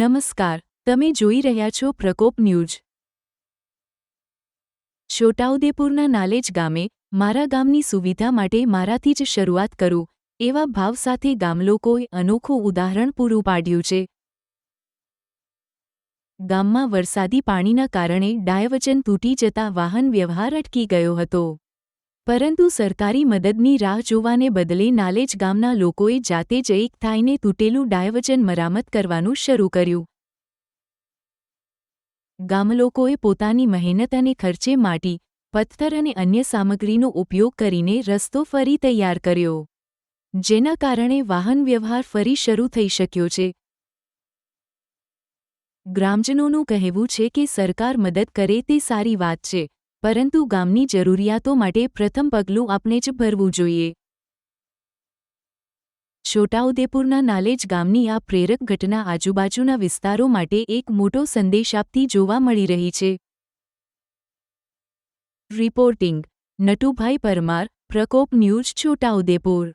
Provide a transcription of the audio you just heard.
નમસ્કાર, તમે જોઈ રહ્યા છો પ્રકોપ ન્યૂઝ. છોટાઉદેપુરના નાલેજ ગામે, મારા ગામની સુવિધા માટે મારાથી જ શરૂઆત કરું, એવા ભાવ સાથે ગામલોકોએ અનોખું ઉદાહરણ પૂરું પાડ્યું છે. ગામમાં વરસાદી પાણીના કારણે ડાયવચન તૂટી જતા વાહન વ્યવહાર અટકી ગયો હતો. પરંતુ સરકારી મદદની રાહ જોવાને બદલે નાલેજ ગામના લોકોએ જાતે જ એક થાઈને તૂટેલું ડાયવચન મરામત કરવાનું શરૂ કર્યું. ગામલોકોએ પોતાની મહેનત અને ખર્ચે માટી, પથ્થર અને અન્ય સામગ્રીનો ઉપયોગ કરીને રસ્તો ફરી તૈયાર કર્યો, જેના કારણે વાહન વ્યવહાર ફરી શરૂ થઈ શક્યો છે. ગ્રામજનોનું કહેવું છે કે સરકાર મદદ કરે તે સારી વાત છે. પરંતુ ગામની જરૂરિયાતો માટે પ્રથમ પગલું આપણે જ ભરવું જોઈએ. છોટાઉદેપુરના નાલેજ ગામની આ પ્રેરક ઘટના આજુબાજુના વિસ્તારો માટે એક મોટો સંદેશ આપતી જોવા મળી રહી છે. Reporting, Natubhai Parmar, Prakop news, Chhotaudepur.